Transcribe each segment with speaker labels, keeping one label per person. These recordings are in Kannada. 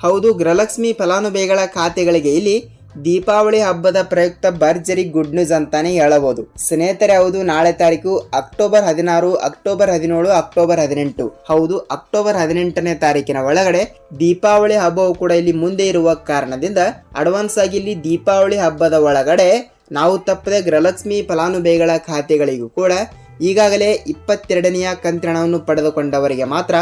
Speaker 1: ಹೌದು, ಗೃಹಲಕ್ಷ್ಮಿ ಫಲಾನುಭವಿಗಳ ಖಾತೆಗಳಿಗೆ ಇಲ್ಲಿ ದೀಪಾವಳಿ ಹಬ್ಬದ ಪ್ರಯುಕ್ತ ಭರ್ಜರಿ ಗುಡ್ ನ್ಯೂಸ್ ಅಂತಾನೆ ಹೇಳಬಹುದು. ಸ್ನೇಹಿತರೆ, ಹೌದು, ನಾಳೆ ತಾರೀಕು ಅಕ್ಟೋಬರ್ ಹದಿನಾರು, ಅಕ್ಟೋಬರ್ ಹದಿನೇಳು, ಅಕ್ಟೋಬರ್ ಹದಿನೆಂಟು. ಹೌದು, ಅಕ್ಟೋಬರ್ ಹದಿನೆಂಟನೇ ತಾರೀಕಿನ ಒಳಗಡೆ ದೀಪಾವಳಿ ಹಬ್ಬವು ಕೂಡ ಇಲ್ಲಿ ಮುಂದೆ ಇರುವ ಕಾರಣದಿಂದ ಅಡ್ವಾನ್ಸ್ ಆಗಿ ಇಲ್ಲಿ ದೀಪಾವಳಿ ಹಬ್ಬದ ಒಳಗಡೆ ನಾವು ತಪ್ಪದೆ ಗೃಹಲಕ್ಷ್ಮಿ ಫಲಾನುಭವಿಗಳ ಖಾತೆಗಳಿಗೂ ಕೂಡ ಈಗಾಗಲೇ ಇಪ್ಪತ್ತೆರಡನೆಯ ಕಂತಿಣವನ್ನು ಪಡೆದುಕೊಂಡವರಿಗೆ ಮಾತ್ರ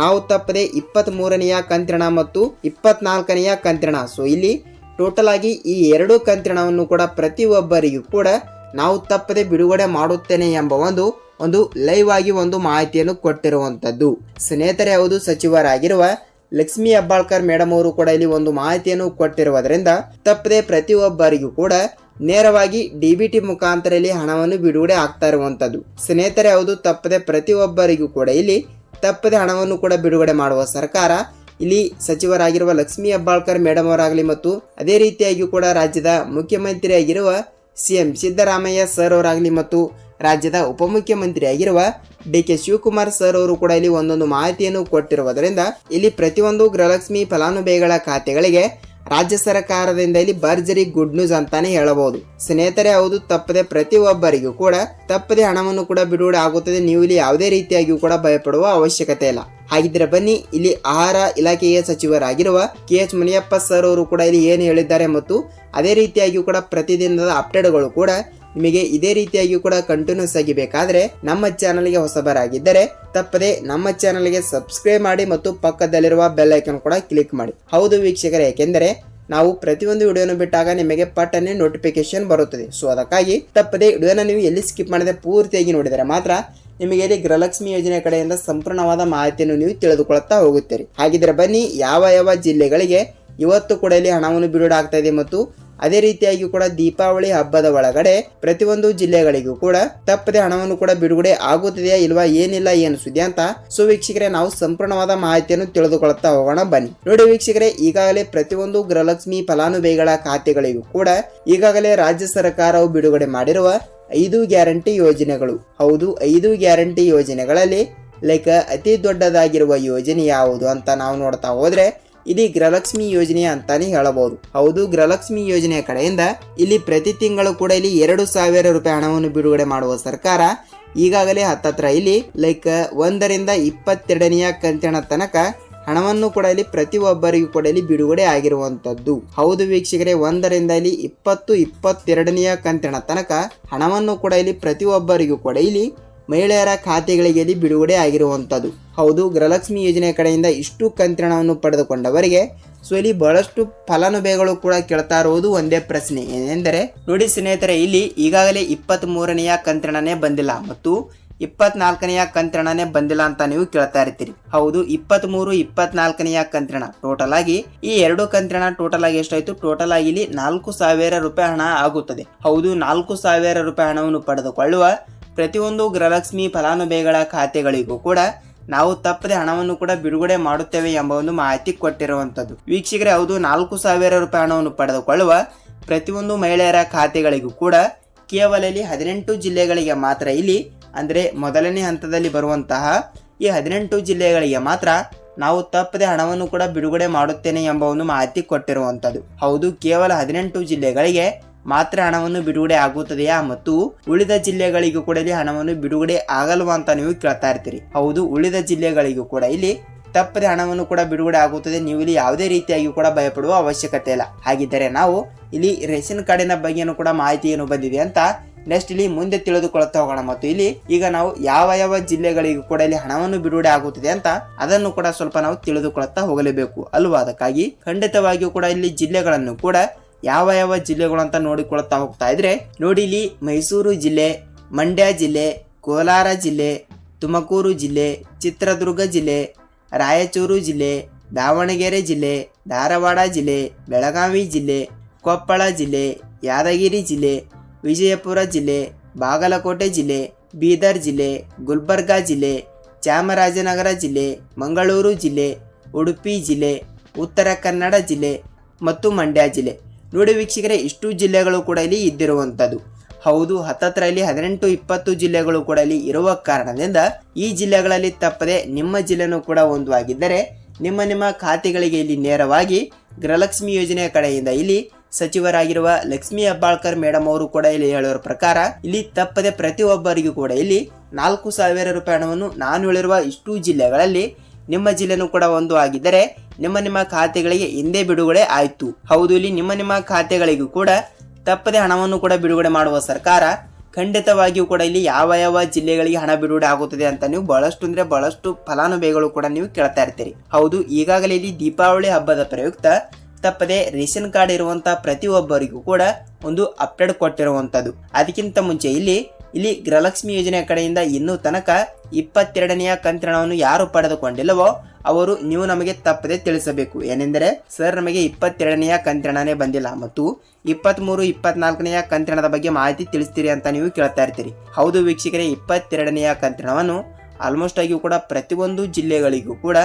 Speaker 1: ನಾವು ತಪ್ಪದೆ ಇಪ್ಪತ್ತ್ ಮೂರನೆಯ ಕಂತ್ರಣ ಮತ್ತು ಇಪ್ಪತ್ನಾಲ್ಕನೆಯ ಕಂತ್ರಣ. ಸೊ ಇಲ್ಲಿ ಟೋಟಲ್ ಆಗಿ ಈ ಎರಡು ಕಂತ್ರಣವನ್ನು ಕೂಡ ಪ್ರತಿಯೊಬ್ಬರಿಗೂ ಕೂಡ ನಾವು ತಪ್ಪದೆ ಬಿಡುಗಡೆ ಮಾಡುತ್ತೇನೆ ಎಂಬ ಒಂದು ಒಂದು ಲೈವ್ ಆಗಿ ಒಂದು ಮಾಹಿತಿಯನ್ನು ಕೊಟ್ಟಿರುವಂಥದ್ದು. ಸ್ನೇಹಿತರೆ, ಹೌದು, ಸಚಿವರಾಗಿರುವ ಲಕ್ಷ್ಮೀ ಹೆಬ್ಬಾಳ್ಕರ್ ಮೇಡಮ್ ಅವರು ಕೂಡ ಇಲ್ಲಿ ಒಂದು ಮಾಹಿತಿಯನ್ನು ಕೊಟ್ಟಿರುವುದರಿಂದ ತಪ್ಪದೆ ಪ್ರತಿಯೊಬ್ಬರಿಗೂ ಕೂಡ ನೇರವಾಗಿ ಡಿ ಬಿ ಟಿ ಮುಖಾಂತರ ಇಲ್ಲಿ ಹಣವನ್ನು ಬಿಡುಗಡೆ ಆಗ್ತಾ ಇರುವಂಥದ್ದು. ಸ್ನೇಹಿತರೆ, ಹೌದು, ತಪ್ಪದೆ ಪ್ರತಿಯೊಬ್ಬರಿಗೂ ಕೂಡ ಇಲ್ಲಿ ತಪ್ಪದೆ ಹಣವನ್ನು ಕೂಡ ಬಿಡುಗಡೆ ಮಾಡುವ ಸರ್ಕಾರ, ಇಲ್ಲಿ ಸಚಿವರಾಗಿರುವ ಲಕ್ಷ್ಮೀ ಹೆಬ್ಬಾಳ್ಕರ್ ಮೇಡಮ್ ಅವರಾಗಲಿ ಮತ್ತು ಅದೇ ರೀತಿಯಾಗಿ ಕೂಡ ರಾಜ್ಯದ ಮುಖ್ಯಮಂತ್ರಿಯಾಗಿರುವ ಸಿ ಎಂ ಸಿದ್ದರಾಮಯ್ಯ ಸರ್ ಅವರಾಗಲಿ ಮತ್ತು ರಾಜ್ಯದ ಉಪಮುಖ್ಯಮಂತ್ರಿಯಾಗಿರುವ ಡಿ ಕೆ ಶಿವಕುಮಾರ್ ಸರ್ ಅವರು ಕೂಡ ಇಲ್ಲಿ ಒಂದೊಂದು ಮಾಹಿತಿಯನ್ನು ಕೊಟ್ಟಿರುವುದರಿಂದ ಇಲ್ಲಿ ಪ್ರತಿಯೊಂದು ಗೃಹಲಕ್ಷ್ಮಿ ಫಲಾನುಭವಿಗಳ ಖಾತೆಗಳಿಗೆ ರಾಜ್ಯ ಸರ್ಕಾರದಿಂದ ಇಲ್ಲಿ ಭರ್ಜರಿ ಗುಡ್ ನ್ಯೂಸ್ ಅಂತಾನೆ ಹೇಳಬಹುದು. ಸ್ನೇಹಿತರೆ, ಹೌದು, ತಪ್ಪದೆ ಪ್ರತಿಯೊಬ್ಬರಿಗೂ ಕೂಡ ತಪ್ಪದೆ ಹಣವನ್ನು ಕೂಡ ಬಿಡುಗಡೆ ಆಗುತ್ತದೆ. ನೀವು ಇಲ್ಲಿ ಯಾವುದೇ ರೀತಿಯಾಗಿಯೂ ಕೂಡ ಭಯಪಡುವ ಅವಶ್ಯಕತೆ ಇಲ್ಲ. ಹಾಗಿದ್ರೆ ಬನ್ನಿ, ಇಲ್ಲಿ ಆಹಾರ ಇಲಾಖೆಯ ಸಚಿವರಾಗಿರುವ ಕೆ ಎಚ್ ಮುನಿಯಪ್ಪ ಸರ್ ಅವರು ಕೂಡ ಇಲ್ಲಿ ಏನು ಹೇಳಿದ್ದಾರೆ ಮತ್ತು ಅದೇ ರೀತಿಯಾಗಿಯೂ ಕೂಡ ಪ್ರತಿದಿನದ ಅಪ್ಡೇಟ್ಗಳು ಕೂಡ ನಿಮಗೆ ಇದೇ ರೀತಿಯಾಗಿ ಕೂಡ ಕಂಟಿನ್ಯೂಸ್ ಆಗಿ ಬೇಕಾದರೆ ನಮ್ಮ ಚಾನಲ್ಗೆ ಹೊಸಬರಾಗಿದ್ದರೆ ತಪ್ಪದೆ ನಮ್ಮ ಚಾನಲ್ಗೆ ಸಬ್ಸ್ಕ್ರೈಬ್ ಮಾಡಿ ಮತ್ತು ಪಕ್ಕದಲ್ಲಿರುವ ಬೆಲ್ ಐಕನ್ ಕೂಡ ಕ್ಲಿಕ್ ಮಾಡಿ. ಹೌದು ವೀಕ್ಷಕರೇ, ಏಕೆಂದರೆ ನಾವು ಪ್ರತಿಯೊಂದು ವಿಡಿಯೋನು ಬಿಟ್ಟಾಗ ನಿಮಗೆ ಪಟ್ಟನೆ ನೋಟಿಫಿಕೇಶನ್ ಬರುತ್ತದೆ. ಸೊ ಅದಕ್ಕಾಗಿ ತಪ್ಪದೆ ವಿಡಿಯೋನ ನೀವು ಎಲ್ಲಿ ಸ್ಕಿಪ್ ಮಾಡದೆ ಪೂರ್ತಿಯಾಗಿ ನೋಡಿದರೆ ಮಾತ್ರ ನಿಮಗೆ ಇಲ್ಲಿ ಗೃಹಲಕ್ಷ್ಮಿ ಯೋಜನೆ ಕಡೆಯಿಂದ ಸಂಪೂರ್ಣವಾದ ಮಾಹಿತಿಯನ್ನು ನೀವು ತಿಳಿದುಕೊಳ್ಳುತ್ತಾ ಹೋಗುತ್ತೀರಿ. ಹಾಗಿದ್ರೆ ಬನ್ನಿ, ಯಾವ ಯಾವ ಜಿಲ್ಲೆಗಳಿಗೆ ಇವತ್ತು ಕೂಡ ಇಲ್ಲಿ ಹಣವನ್ನು ಬಿಡುಗಡೆ ಆಗ್ತಾ ಇದೆ ಮತ್ತು ಅದೇ ರೀತಿಯಾಗಿ ಕೂಡ ದೀಪಾವಳಿ ಹಬ್ಬದ ಒಳಗಡೆ ಪ್ರತಿಯೊಂದು ಜಿಲ್ಲೆಗಳಿಗೂ ಕೂಡ ತಪ್ಪದೆ ಹಣವನ್ನು ಕೂಡ ಬಿಡುಗಡೆ ಆಗುತ್ತಿದೆಯಾ ಇಲ್ವಾ, ಏನಿಲ್ಲ, ಏನು ಸುದ್ದಿ ಅಂತ ಸೊ ವೀಕ್ಷಕರೇ, ನಾವು ಸಂಪೂರ್ಣವಾದ ಮಾಹಿತಿಯನ್ನು ತಿಳಿದುಕೊಳ್ಳುತ್ತಾ ಹೋಗೋಣ, ಬನ್ನಿ. ನೋಡಿ ವೀಕ್ಷಕರೇ, ಈಗಾಗಲೇ ಪ್ರತಿಯೊಂದು ಗೃಹಲಕ್ಷ್ಮಿ ಫಲಾನುಭವಿಗಳ ಖಾತೆಗಳಿಗೂ ಕೂಡ ಈಗಾಗಲೇ ರಾಜ್ಯ ಸರ್ಕಾರವು ಬಿಡುಗಡೆ ಮಾಡಿರುವ ಐದು ಗ್ಯಾರಂಟಿ ಯೋಜನೆಗಳು. ಹೌದು, ಐದು ಗ್ಯಾರಂಟಿ ಯೋಜನೆಗಳಲ್ಲಿ ಲೈಕ್ ಅತಿ ದೊಡ್ಡದಾಗಿರುವ ಯೋಜನೆ ಯಾವುದು ಅಂತ ನಾವು ನೋಡ್ತಾ ಹೋದ್ರೆ ಇಲ್ಲಿ ಗೃಹಲಕ್ಷ್ಮಿ ಯೋಜನೆ ಅಂತಾನೆ ಹೇಳಬಹುದು. ಹೌದು, ಗೃಹಲಕ್ಷ್ಮಿ ಯೋಜನೆಯ ಕಡೆಯಿಂದ ಇಲ್ಲಿ ಪ್ರತಿ ತಿಂಗಳು ಕೂಡ ಇಲ್ಲಿ ಎರಡು ಸಾವಿರ ರೂಪಾಯಿ ಹಣವನ್ನು ಬಿಡುಗಡೆ ಮಾಡುವ ಸರ್ಕಾರ ಈಗಾಗಲೇ ಹತ್ತತ್ರ ಇಲ್ಲಿ ಲೈಕ್ ಒಂದರಿಂದ ಇಪ್ಪತ್ತೆರಡನೆಯ ಕಂತಿನ ತನಕ ಹಣವನ್ನು ಕೂಡ ಇಲ್ಲಿ ಪ್ರತಿಯೊಬ್ಬರಿಗೂ ಕೂಡ ಇಲ್ಲಿ ಬಿಡುಗಡೆ ಆಗಿರುವಂತದ್ದು ಹೌದು ವೀಕ್ಷಕರೇ, ಒಂದರಿಂದ ಇಲ್ಲಿ ಇಪ್ಪತ್ತು, ಇಪ್ಪತ್ತೆರಡನೆಯ ಕಂತಿನ ತನಕ ಹಣವನ್ನು ಕೂಡ ಇಲ್ಲಿ ಪ್ರತಿಯೊಬ್ಬರಿಗೂ ಕೂಡ ಇಲ್ಲಿ ಮಹಿಳೆಯರ ಖಾತೆಗಳಿಗೆ ಬಿಡುಗಡೆ ಆಗಿರುವಂಥದ್ದು. ಹೌದು, ಗೃಹಲಕ್ಷ್ಮಿ ಯೋಜನೆ ಕಡೆಯಿಂದ ಇಷ್ಟು ಕಂತ್ರಣವನ್ನು ಪಡೆದುಕೊಂಡವರಿಗೆ ಸೊ ಇಲ್ಲಿ ಬಹಳಷ್ಟು ಫಲಾನುಭವಿಗಳು ಕೂಡ ಕೇಳ್ತಾ ಇರುವುದು ಒಂದೇ ಪ್ರಶ್ನೆ. ಏನೆಂದರೆ, ನೋಡಿ ಸ್ನೇಹಿತರೆ, ಇಲ್ಲಿ ಈಗಾಗಲೇ ಇಪ್ಪತ್ತ್ ಮೂರನೆಯ ಕಂತ್ರಣನೇ ಬಂದಿಲ್ಲ ಮತ್ತು ಇಪ್ಪತ್ನಾಲ್ಕನೆಯ ಕಂತ್ರಣನೇ ಬಂದಿಲ್ಲ ಅಂತ ನೀವು ಕೇಳ್ತಾ ಇರ್ತೀರಿ. ಹೌದು ಇಪ್ಪತ್ತ್ ಮೂರು ಇಪ್ಪತ್ನಾಲ್ಕನೆಯ ಕಂತ್ರಣ. ಟೋಟಲ್ ಆಗಿ ಈ ಎರಡು ಕಂತ್ರಣ ಟೋಟಲ್ ಆಗಿ ಎಷ್ಟಾಯ್ತು? ಟೋಟಲ್ ಆಗಿ ಇಲ್ಲಿ ನಾಲ್ಕು ಸಾವಿರ ರೂಪಾಯಿ ಹಣ ಆಗುತ್ತದೆ. ಹೌದು, ನಾಲ್ಕು ಸಾವಿರ ರೂಪಾಯಿ ಹಣವನ್ನು ಪಡೆದುಕೊಳ್ಳುವ ಪ್ರತಿಯೊಂದು ಗೃಹಲಕ್ಷ್ಮಿ ಫಲಾನುಭವಿಗಳ ಖಾತೆಗಳಿಗೂ ಕೂಡ ನಾವು ತಪ್ಪದೆ ಹಣವನ್ನು ಕೂಡ ಬಿಡುಗಡೆ ಮಾಡುತ್ತೇವೆ ಎಂಬ ಒಂದು ಮಾಹಿತಿ ಕೊಟ್ಟಿರುವಂಥದ್ದು. ವೀಕ್ಷಕರೇ, ಹೌದು, ನಾಲ್ಕು ಸಾವಿರ ರೂಪಾಯಿ ಹಣವನ್ನು ಪಡೆದುಕೊಳ್ಳುವ ಪ್ರತಿಯೊಂದು ಮಹಿಳೆಯರ ಖಾತೆಗಳಿಗೂ ಕೂಡ ಕೇವಲ ಇಲ್ಲಿ ಹದಿನೆಂಟು ಜಿಲ್ಲೆಗಳಿಗೆ ಮಾತ್ರ ಇಲ್ಲಿ, ಅಂದರೆ ಮೊದಲನೇ ಹಂತದಲ್ಲಿ ಬರುವಂತಹ ಈ ಹದಿನೆಂಟು ಜಿಲ್ಲೆಗಳಿಗೆ ಮಾತ್ರ ನಾವು ತಪ್ಪದೆ ಹಣವನ್ನು ಕೂಡ ಬಿಡುಗಡೆ ಮಾಡುತ್ತೇನೆ ಎಂಬ ಒಂದು ಮಾಹಿತಿ ಕೊಟ್ಟಿರುವಂಥದ್ದು. ಹೌದು, ಕೇವಲ ಹದಿನೆಂಟು ಜಿಲ್ಲೆಗಳಿಗೆ ಮಾತ್ರ ಹಣವನ್ನು ಬಿಡುಗಡೆ ಆಗುತ್ತದೆಯಾ ಮತ್ತು ಉಳಿದ ಜಿಲ್ಲೆಗಳಿಗೂ ಕೂಡ ಇಲ್ಲಿ ಹಣವನ್ನು ಬಿಡುಗಡೆ ಆಗಲ್ವಾ ಅಂತ ನೀವು ಕೇಳ್ತಾ ಇರ್ತೀರಿ. ಹೌದು, ಉಳಿದ ಜಿಲ್ಲೆಗಳಿಗೂ ಕೂಡ ಇಲ್ಲಿ ತಪ್ಪದೆ ಹಣವನ್ನು ಕೂಡ ಬಿಡುಗಡೆ ಆಗುತ್ತದೆ. ನೀವು ಇಲ್ಲಿ ಯಾವುದೇ ರೀತಿಯಾಗಿ ಕೂಡ ಭಯಪಡುವ ಅವಶ್ಯಕತೆ ಇಲ್ಲ. ಹಾಗಿದ್ದರೆ ನಾವು ಇಲ್ಲಿ ರೇಷನ್ ಕಾರ್ಡಿನ ಬಗ್ಗೆನೂ ಕೂಡ ಮಾಹಿತಿ ಏನು ಬಂದಿದೆ ಅಂತ ನೆಕ್ಸ್ಟ್ ಇಲ್ಲಿ ಮುಂದೆ ತಿಳಿದುಕೊಳ್ಳುತ್ತಾ ಹೋಗೋಣ. ಮತ್ತು ಇಲ್ಲಿ ಈಗ ನಾವು ಯಾವ ಯಾವ ಜಿಲ್ಲೆಗಳಿಗೂ ಕೂಡ ಇಲ್ಲಿ ಹಣವನ್ನು ಬಿಡುಗಡೆ ಆಗುತ್ತದೆ ಅಂತ ಅದನ್ನು ಕೂಡ ಸ್ವಲ್ಪ ನಾವು ತಿಳಿದುಕೊಳ್ಳುತ್ತಾ ಹೋಗಲೇಬೇಕು. ಅಲ್ವಾ? ಅದಕ್ಕಾಗಿ ಖಂಡಿತವಾಗಿಯೂ ಕೂಡ ಇಲ್ಲಿ ಜಿಲ್ಲೆಗಳನ್ನು ಕೂಡ ಯಾವ ಯಾವ ಜಿಲ್ಲೆಗಳು ಅಂತ ನೋಡಿಕೊಳ್ತಾ ಹೋಗ್ತಾ ಇದ್ರೆ ನೋಡಿ ಇಲ್ಲಿ ಮೈಸೂರು ಜಿಲ್ಲೆ, ಮಂಡ್ಯ ಜಿಲ್ಲೆ, ಕೋಲಾರ ಜಿಲ್ಲೆ, ತುಮಕೂರು ಜಿಲ್ಲೆ, ಚಿತ್ರದುರ್ಗ ಜಿಲ್ಲೆ, ರಾಯಚೂರು ಜಿಲ್ಲೆ, ದಾವಣಗೆರೆ ಜಿಲ್ಲೆ, ಧಾರವಾಡ ಜಿಲ್ಲೆ, ಬೆಳಗಾವಿ ಜಿಲ್ಲೆ, ಕೊಪ್ಪಳ ಜಿಲ್ಲೆ, ಯಾದಗಿರಿ ಜಿಲ್ಲೆ, ವಿಜಯಪುರ ಜಿಲ್ಲೆ, ಬಾಗಲಕೋಟೆ ಜಿಲ್ಲೆ, ಬೀದರ್ ಜಿಲ್ಲೆ, ಗುಲ್ಬರ್ಗಾ ಜಿಲ್ಲೆ, ಚಾಮರಾಜನಗರ ಜಿಲ್ಲೆ, ಮಂಗಳೂರು ಜಿಲ್ಲೆ, ಉಡುಪಿ ಜಿಲ್ಲೆ, ಉತ್ತರ ಕನ್ನಡ ಜಿಲ್ಲೆ ಮತ್ತು ಮಂಡ್ಯ ಜಿಲ್ಲೆ. ನೋಡಿ ವೀಕ್ಷಕರೇ, ಇಷ್ಟು ಜಿಲ್ಲೆಗಳು ಕೂಡ ಇಲ್ಲಿ ಇದ್ದಿರುವಂಥದ್ದು. ಹೌದು ಹತ್ತತ್ರ ಇಲ್ಲಿ ಹದಿನೆಂಟು, ಇಪ್ಪತ್ತು ಜಿಲ್ಲೆಗಳು ಕೂಡ ಇಲ್ಲಿ ಇರುವ ಕಾರಣದಿಂದ ಈ ಜಿಲ್ಲೆಗಳಲ್ಲಿ ತಪ್ಪದೆ ನಿಮ್ಮ ಜಿಲ್ಲೆನೂ ಕೂಡ ಒಂದು ಆಗಿದ್ದರೆ ನಿಮ್ಮ ನಿಮ್ಮ ಖಾತೆಗಳಿಗೆ ಇಲ್ಲಿ ನೇರವಾಗಿ ಗೃಹಲಕ್ಷ್ಮಿ ಯೋಜನೆಯ ಕಡೆಯಿಂದ ಇಲ್ಲಿ ಸಚಿವರಾಗಿರುವ ಲಕ್ಷ್ಮಿ ಹೆಬ್ಬಾಳ್ಕರ್ ಮೇಡಮ್ ಅವರು ಕೂಡ ಇಲ್ಲಿ ಹೇಳುವ ಪ್ರಕಾರ ಇಲ್ಲಿ ತಪ್ಪದೆ ಪ್ರತಿಯೊಬ್ಬರಿಗೂ ಕೂಡ ಇಲ್ಲಿ ನಾಲ್ಕು ಸಾವಿರ ರೂಪಾಯಿ ಹಣವನ್ನು ನಾನು ಹೇಳಿರುವ ಇಷ್ಟು ಜಿಲ್ಲೆಗಳಲ್ಲಿ ನಿಮ್ಮ ಜಿಲ್ಲೆನೂ ಕೂಡ ಒಂದು ಆಗಿದ್ದರೆ ನಿಮ್ಮ ನಿಮ್ಮ ಖಾತೆಗಳಿಗೆ ಹಿಂದೆ ಬಿಡುಗಡೆ ಆಯಿತು. ಹೌದು, ಇಲ್ಲಿ ನಿಮ್ಮ ನಿಮ್ಮ ಖಾತೆಗಳಿಗೂ ಕೂಡ ತಪ್ಪದೆ ಹಣವನ್ನು ಕೂಡ ಬಿಡುಗಡೆ ಮಾಡುವ ಸರ್ಕಾರ ಖಂಡಿತವಾಗಿಯೂ ಕೂಡ ಇಲ್ಲಿ ಯಾವ ಯಾವ ಜಿಲ್ಲೆಗಳಿಗೆ ಹಣ ಬಿಡುಗಡೆ ಆಗುತ್ತದೆ ಅಂತ ನೀವು ಬಹಳಷ್ಟು ಅಂದರೆ ಬಹಳಷ್ಟು ಫಲಾನುಭವಿಗಳು ಕೂಡ ನೀವು ಕೇಳ್ತಾ ಇರ್ತೀರಿ. ಹೌದು, ಈಗಾಗಲೇ ಇಲ್ಲಿ ದೀಪಾವಳಿ ಹಬ್ಬದ ಪ್ರಯುಕ್ತ ತಪ್ಪದೆ ರೇಷನ್ ಕಾರ್ಡ್ ಇರುವಂತಹ ಪ್ರತಿಯೊಬ್ಬರಿಗೂ ಕೂಡ ಒಂದು ಅಪ್ಡೇಟ್ ಕೊಟ್ಟಿರುವಂಥದ್ದು ಅದಕ್ಕಿಂತ ಮುಂಚೆ ಇಲ್ಲಿ ಇಲ್ಲಿ ಗೃಹಲಕ್ಷ್ಮಿ ಯೋಜನೆ ಕಡೆಯಿಂದ ಇನ್ನೂ ತನಕ ಇಪ್ಪತ್ತೆರಡನೆಯ ಕಂತ್ರಣವನ್ನು ಯಾರು ಪಡೆದುಕೊಂಡಿಲ್ಲವೋ ಅವರು ನೀವು ನಮಗೆ ತಪ್ಪದೆ ತಿಳಿಸಬೇಕು. ಏನೆಂದರೆ, ಸರ್, ನಮಗೆ ಇಪ್ಪತ್ತೆರಡನೆಯ ಕಂತ್ರಣನೇ ಬಂದಿಲ್ಲ. ಮತ್ತು ಇಪ್ಪತ್ತ್ಮೂರು ಇಪ್ಪತ್ನಾಲ್ಕನೆಯ ಕಂತ್ರಣದ ಬಗ್ಗೆ ಮಾಹಿತಿ ತಿಳಿಸ್ತೀರಿ ಅಂತ ನೀವು ಕೇಳ್ತಾ ಇರ್ತೀರಿ. ಹೌದು ವೀಕ್ಷಕರೇ, ಇಪ್ಪತ್ತೆರಡನೆಯ ಕಂತ್ರಣವನ್ನು ಆಲ್ಮೋಸ್ಟ್ ಆಗಿಯೂ ಕೂಡ ಪ್ರತಿಯೊಂದು ಜಿಲ್ಲೆಗಳಿಗೂ ಕೂಡ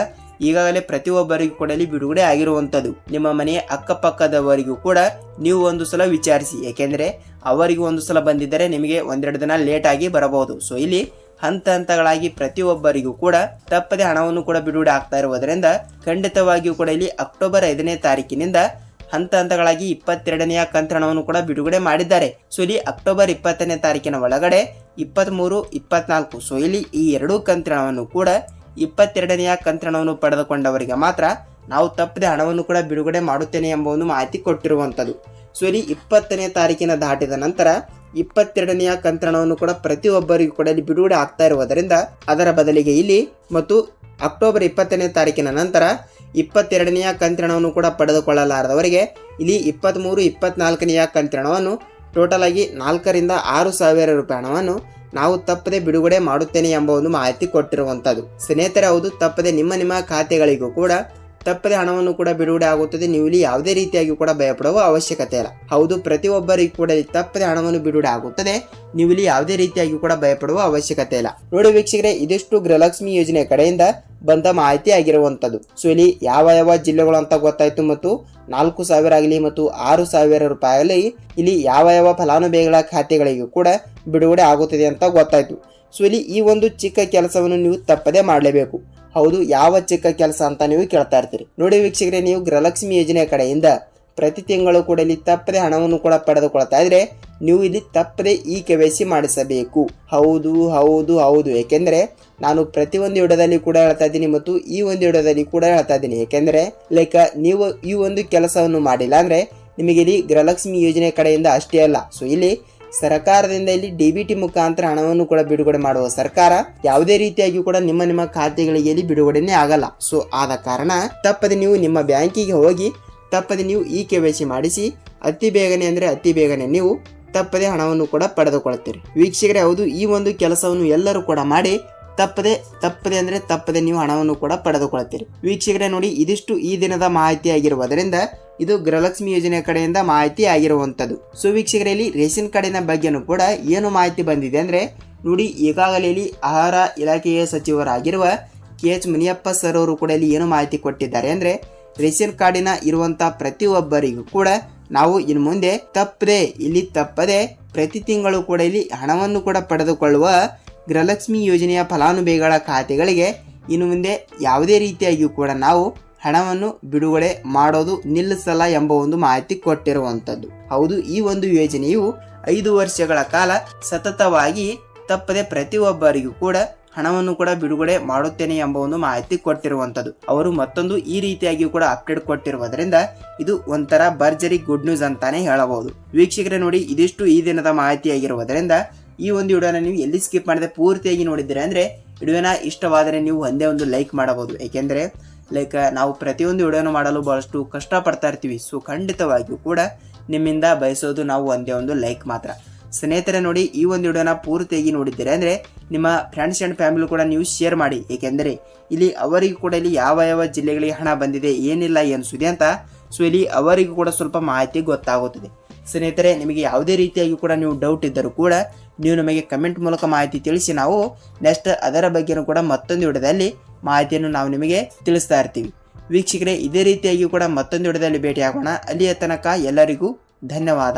Speaker 1: ಈಗಾಗಲೇ ಪ್ರತಿಯೊಬ್ಬರಿಗೂ ಕೂಡ ಇಲ್ಲಿ ಬಿಡುಗಡೆ ಆಗಿರುವಂಥದ್ದು. ನಿಮ್ಮ ಮನೆಯ ಅಕ್ಕಪಕ್ಕದವರಿಗೂ ಕೂಡ ನೀವು ಒಂದು ಸಲ ವಿಚಾರಿಸಿ. ಏಕೆಂದರೆ ಅವರಿಗೂ ಒಂದು ಸಲ ಬಂದಿದ್ದರೆ ನಿಮಗೆ ಒಂದೆರಡು ದಿನ ಲೇಟಾಗಿ ಬರಬಹುದು. ಸೊ ಇಲ್ಲಿ ಹಂತ ಹಂತಗಳಾಗಿ ಪ್ರತಿಯೊಬ್ಬರಿಗೂ ಕೂಡ ತಪ್ಪದೆ ಹಣವನ್ನು ಕೂಡ ಬಿಡುಗಡೆ ಆಗ್ತಾ ಇರುವುದರಿಂದ ಖಂಡಿತವಾಗಿಯೂ ಕೂಡ ಇಲ್ಲಿ ಅಕ್ಟೋಬರ್ ಐದನೇ ತಾರೀಕಿನಿಂದ ಹಂತ ಹಂತಗಳಾಗಿ ಇಪ್ಪತ್ತೆರಡನೆಯ ಕಂತ್ರಣವನ್ನು ಕೂಡ ಬಿಡುಗಡೆ ಮಾಡಿದ್ದಾರೆ. ಸೊ ಇಲ್ಲಿ ಅಕ್ಟೋಬರ್ ಇಪ್ಪತ್ತನೇ ತಾರೀಕಿನ ಒಳಗಡೆ ಇಪ್ಪತ್ತ್ಮೂರು ಇಪ್ಪತ್ನಾಲ್ಕು ಸೊ ಇಲ್ಲಿ ಈ ಎರಡೂ ಕಂತ್ರಣವನ್ನು ಕೂಡ ಇಪ್ಪತ್ತೆರಡನೆಯ ಕಂತ್ರಣವನ್ನು ಪಡೆದುಕೊಂಡವರಿಗೆ ಮಾತ್ರ ನಾವು ತಪ್ಪದೆ ಹಣವನ್ನು ಕೂಡ ಬಿಡುಗಡೆ ಮಾಡುತ್ತೇನೆ ಎಂಬ ಒಂದು ಮಾಹಿತಿ ಕೊಟ್ಟಿರುವಂಥದ್ದು. ಸೊ ಇಲ್ಲಿ ಇಪ್ಪತ್ತನೇ ತಾರೀಕಿನ ದಾಟಿದ ನಂತರ ಇಪ್ಪತ್ತೆರಡನೆಯ ಕಂತ್ರಣವನ್ನು ಕೂಡ ಪ್ರತಿಯೊಬ್ಬರಿಗೂ ಕೂಡ ಇಲ್ಲಿ ಬಿಡುಗಡೆ ಆಗ್ತಾ ಇರುವುದರಿಂದ ಅದರ ಬದಲಿಗೆ ಇಲ್ಲಿ ಮತ್ತು ಅಕ್ಟೋಬರ್ ಇಪ್ಪತ್ತನೇ ತಾರೀಕಿನ ನಂತರ ಇಪ್ಪತ್ತೆರಡನೆಯ ಕಂತ್ರಣವನ್ನು ಕೂಡ ಪಡೆದುಕೊಳ್ಳಲಾರದವರಿಗೆ ಇಲ್ಲಿ ಇಪ್ಪತ್ತ್ಮೂರು ಇಪ್ಪತ್ನಾಲ್ಕನೆಯ ಕಂತ್ರಣವನ್ನು ಟೋಟಲ್ ಆಗಿ ನಾಲ್ಕರಿಂದ ಆರು ಸಾವಿರ ರೂಪಾಯಿ ಹಣವನ್ನು ನಾವು ತಪ್ಪದೆ ಬಿಡುಗಡೆ ಮಾಡುತ್ತೇನೆ ಎಂಬ ಒಂದು ಮಾಹಿತಿ ಕೊಟ್ಟಿರುವಂಥದ್ದು. ಸ್ನೇಹಿತರೆ, ಹೌದು, ತಪ್ಪದೆ ನಿಮ್ಮ ನಿಮ್ಮ ಖಾತೆಗಳಿಗೂ ಕೂಡ ತಪ್ಪದೆ ಹಣವನ್ನು ಕೂಡ ಬಿಡುಗಡೆ ಆಗುತ್ತದೆ. ನೀವು ಇಲ್ಲಿ ಯಾವುದೇ ರೀತಿಯಾಗಿ ಕೂಡ ಭಯಪಡುವ ಅವಶ್ಯಕತೆ ಇಲ್ಲ. ಹೌದು, ಪ್ರತಿಯೊಬ್ಬರಿಗೂ ಕೂಡ ತಪ್ಪದೆ ಹಣವನ್ನು ಬಿಡುಗಡೆ ಆಗುತ್ತದೆ. ನೀವು ಇಲ್ಲಿ ಯಾವುದೇ ರೀತಿಯಾಗಿ ಕೂಡ ಭಯಪಡುವ ಅವಶ್ಯಕತೆ ಇಲ್ಲ. ನೋಡಿ ವೀಕ್ಷಕರೇ, ಇದಿಷ್ಟು ಗೃಹಲಕ್ಷ್ಮಿ ಯೋಜನೆ ಕಡೆಯಿಂದ ಬಂದ ಮಾಹಿತಿ ಆಗಿರುವಂಥದ್ದು ಸೊ ಇಲ್ಲಿ ಯಾವ ಯಾವ ಜಿಲ್ಲೆಗಳು ಅಂತ ಗೊತ್ತಾಯಿತು ಮತ್ತು ನಾಲ್ಕು ಸಾವಿರ ಆಗಲಿ ಮತ್ತು ಆರು ಸಾವಿರ ರೂಪಾಯಿ ಆಗಲಿ ಇಲ್ಲಿ ಯಾವ ಯಾವ ಫಲಾನುಭವಿಗಳ ಖಾತೆಗಳಿಗೂ ಕೂಡ ಬಿಡುಗಡೆ ಆಗುತ್ತದೆ ಅಂತ ಗೊತ್ತಾಯಿತು. ಸೊ ಇಲ್ಲಿ ಈ ಒಂದು ಚಿಕ್ಕ ಕೆಲಸವನ್ನು ನೀವು ತಪ್ಪದೆ ಮಾಡಲೇಬೇಕು. ಹೌದು, ಯಾವ ಚಿಕ್ಕ ಕೆಲಸ ಅಂತ ನೀವು ಕೇಳ್ತಾ ಇರ್ತೀರಿ. ನೋಡಿ ವೀಕ್ಷಕರೇ, ನೀವು ಗೃಹಲಕ್ಷ್ಮಿ ಯೋಜನೆ ಕಡೆಯಿಂದ ಪ್ರತಿ ತಿಂಗಳು ಕೂಡ ಇಲ್ಲಿ ತಪ್ಪದೆ ಹಣವನ್ನು ಕೂಡ ಪಡೆದುಕೊಳ್ತಾ ಇದ್ರೆ ನೀವು ಇಲ್ಲಿ ತಪ್ಪದೆ ಈ ಕೆ ವೈ ಸಿ ಮಾಡಿಸಬೇಕು. ಹೌದು ಹೌದು ಹೌದು. ಏಕೆಂದರೆ ನಾನು ಪ್ರತಿಯೊಂದು ವಿಡಿಯೋದಲ್ಲಿ ಕೂಡ ಹೇಳ್ತಾ ಇದ್ದೀನಿ ಮತ್ತು ಈ ಒಂದು ವಿಡಿಯೋದಲ್ಲಿ ಕೂಡ ಹೇಳ್ತಾ ಇದ್ದೀನಿ. ಏಕೆಂದರೆ ಲೈಕ್ ನೀವು ಈ ಒಂದು ಕೆಲಸವನ್ನು ಮಾಡಿಲ್ಲ ಅಂದರೆ ನಿಮಗೆ ಇಲ್ಲಿ ಗೃಹಲಕ್ಷ್ಮಿ ಯೋಜನೆ ಕಡೆಯಿಂದ ಅಷ್ಟೇ ಅಲ್ಲ. ಸೊ ಇಲ್ಲಿ ಸರ್ಕಾರದಿಂದ ಇಲ್ಲಿ ಡಿ ಬಿ ಟಿ ಮುಖಾಂತರ ಹಣವನ್ನು ಕೂಡ ಬಿಡುಗಡೆ ಮಾಡುವ ಸರ್ಕಾರ ಯಾವುದೇ ರೀತಿಯಾಗಿ ಕೂಡ ನಿಮ್ಮ ನಿಮ್ಮ ಖಾತೆಗಳಿಗೆ ಇಲ್ಲಿ ಬಿಡುಗಡೆನೇ ಆಗಲ್ಲ. ಸೊ ಆದ ಕಾರಣ ತಪ್ಪದೆ ನೀವು ನಿಮ್ಮ ಬ್ಯಾಂಕಿಗೆ ಹೋಗಿ ತಪ್ಪದೆ ನೀವು ಈ ಕೆ ವೈ ಸಿ ಮಾಡಿಸಿ, ಅತಿ ಬೇಗನೆ ಅಂದರೆ ಅತಿ ಬೇಗನೆ ನೀವು ತಪ್ಪದೆ ಹಣವನ್ನು ಕೂಡ ಪಡೆದುಕೊಳ್ಳುತ್ತೀರಿ. ವೀಕ್ಷಕರೇ, ಹೌದು, ಈ ಒಂದು ಕೆಲಸವನ್ನು ಎಲ್ಲರೂ ಕೂಡ ಮಾಡಿ ತಪ್ಪದೆ ತಪ್ಪದೆ ಅಂದರೆ ತಪ್ಪದೆ ನೀವು ಹಣವನ್ನು ಕೂಡ ಪಡೆದುಕೊಳ್ಳುತ್ತೀರಿ. ವೀಕ್ಷಕರೇ, ನೋಡಿ, ಇದಿಷ್ಟು ಈ ದಿನದ ಮಾಹಿತಿ ಆಗಿರುವುದರಿಂದ ಇದು ಗೃಹಲಕ್ಷ್ಮಿ ಯೋಜನೆ ಕಡೆಯಿಂದ ಮಾಹಿತಿ ಆಗಿರುವಂಥದ್ದು. ಸೊ ವೀಕ್ಷಕರಲ್ಲಿ ರೇಷನ್ ಕಾರ್ಡಿನ ಬಗ್ಗೆನೂ ಕೂಡ ಏನು ಮಾಹಿತಿ ಬಂದಿದೆ ಅಂದರೆ, ನೋಡಿ, ಈಗಾಗಲೇ ಆಹಾರ ಇಲಾಖೆಯ ಸಚಿವರಾಗಿರುವ ಕೆ ಎಚ್ ಮುನಿಯಪ್ಪ ಸರ್ ಅವರು ಕೂಡ ಇಲ್ಲಿ ಏನು ಮಾಹಿತಿ ಕೊಟ್ಟಿದ್ದಾರೆ ಅಂದರೆ ರೇಷನ್ ಕಾರ್ಡಿನ ಇರುವಂಥ ಪ್ರತಿಯೊಬ್ಬರಿಗೂ ಕೂಡ ನಾವು ಇನ್ನು ಮುಂದೆ ತಪ್ಪದೆ, ಇಲ್ಲಿ ತಪ್ಪದೆ ಪ್ರತಿ ತಿಂಗಳು ಕೂಡ ಇಲ್ಲಿ ಹಣವನ್ನು ಕೂಡ ಪಡೆದುಕೊಳ್ಳುವ ಗೃಹಲಕ್ಷ್ಮಿ ಯೋಜನೆಯ ಫಲಾನುಭವಿಗಳ ಖಾತೆಗಳಿಗೆ ಇನ್ನು ಮುಂದೆ ಯಾವುದೇ ರೀತಿಯಾಗಿಯೂ ಕೂಡ ನಾವು ಹಣವನ್ನು ಬಿಡುಗಡೆ ಮಾಡೋದು ನಿಲ್ಲಿಸಲ್ಲ ಎಂಬ ಒಂದು ಮಾಹಿತಿ ಕೊಟ್ಟಿರುವಂಥದ್ದು. ಹೌದು, ಈ ಒಂದು ಯೋಜನೆಯು ಐದು ವರ್ಷಗಳ ಕಾಲ ಸತತವಾಗಿ ತಪ್ಪದೆ ಪ್ರತಿಯೊಬ್ಬರಿಗೂ ಕೂಡ ಹಣವನ್ನು ಕೂಡ ಬಿಡುಗಡೆ ಮಾಡುತ್ತೇನೆ ಎಂಬ ಒಂದು ಮಾಹಿತಿ ಕೊಟ್ಟಿರುವಂಥದ್ದು. ಅವರು ಮತ್ತೊಂದು ಈ ರೀತಿಯಾಗಿಯೂ ಕೂಡ ಅಪ್ಡೇಟ್ ಕೊಟ್ಟಿರುವುದರಿಂದ ಇದು ಒಂಥರ ಭರ್ಜರಿ ಗುಡ್ ನ್ಯೂಸ್ ಅಂತಾನೆ ಹೇಳಬಹುದು. ವೀಕ್ಷಕರೇ ನೋಡಿ, ಇದಿಷ್ಟು ಈ ದಿನದ ಮಾಹಿತಿ ಆಗಿರುವುದರಿಂದ ಈ ಒಂದು ವಿಡಿಯೋನ ನೀವು ಎಲ್ಲಿ ಸ್ಕಿಪ್ ಮಾಡದೆ ಪೂರ್ತಿಯಾಗಿ ನೋಡಿದ್ರೆ ಅಂದರೆ ವಿಡಿಯೋನ ಇಷ್ಟವಾದರೆ ನೀವು ಒಂದೇ ಒಂದು ಲೈಕ್ ಮಾಡಬಹುದು. ಏಕೆಂದರೆ, ಲೈಕ್, ನಾವು ಪ್ರತಿಯೊಂದು ವಿಡಿಯೋನ ಮಾಡಲು ಬಹಳಷ್ಟು ಕಷ್ಟಪಡ್ತಾ ಇರ್ತೀವಿ. ಸೊ, ಖಂಡಿತವಾಗಿಯೂ ಕೂಡ ನಿಮ್ಮಿಂದ ಬಯಸೋದು ನಾವು ಒಂದೇ ಒಂದು ಲೈಕ್ ಮಾತ್ರ. ಸ್ನೇಹಿತರೆ ನೋಡಿ, ಈ ಒಂದು ವಿಡಿಯೋನ ಪೂರ್ತಿಯಾಗಿ ನೋಡಿದ್ದೀರಿ. ಅಂದರೆ ನಿಮ್ಮ ಫ್ರೆಂಡ್ಸ್ ಆ್ಯಂಡ್ ಫ್ಯಾಮಿಲಿ ಕೂಡ ನೀವು ಶೇರ್ ಮಾಡಿ. ಏಕೆಂದರೆ ಇಲ್ಲಿ ಅವರಿಗೂ ಕೂಡ ಇಲ್ಲಿ ಯಾವ ಯಾವ ಜಿಲ್ಲೆಗಳಿಗೆ ಹಣ ಬಂದಿದೆ, ಏನಿಲ್ಲ ಏನಿಸಿದೆ ಅಂತ ಸೊ, ಇಲ್ಲಿ ಅವರಿಗೂ ಕೂಡ ಸ್ವಲ್ಪ ಮಾಹಿತಿ ಗೊತ್ತಾಗುತ್ತದೆ. ಸ್ನೇಹಿತರೆ, ನಿಮಗೆ ಯಾವುದೇ ರೀತಿಯಾಗಿ ಕೂಡ ನೀವು ಡೌಟ್ ಇದ್ದರೂ ಕೂಡ ನೀವು ನಮಗೆ ಕಮೆಂಟ್ ಮೂಲಕ ಮಾಹಿತಿ ತಿಳಿಸಿ, ನಾವು ನೆಕ್ಸ್ಟ್ ಅದರ ಬಗ್ಗೆನೂ ಕೂಡ ಮತ್ತೊಂದು ವಿಡಿಯೋದಲ್ಲಿ ಮಾಹಿತಿಯನ್ನು ನಾವು ನಿಮಗೆ ತಿಳಿಸ್ತಾ ಇರ್ತೀವಿ. ವೀಕ್ಷಕರೇ, ಇದೇ ರೀತಿಯಾಗಿ ಕೂಡ ಮತ್ತೊಂದು ವಿಡಿಯೋದಲ್ಲಿ ಭೇಟಿಯಾಗೋಣ. ಅಲ್ಲಿಯ ತನಕ ಎಲ್ಲರಿಗೂ ಧನ್ಯವಾದ.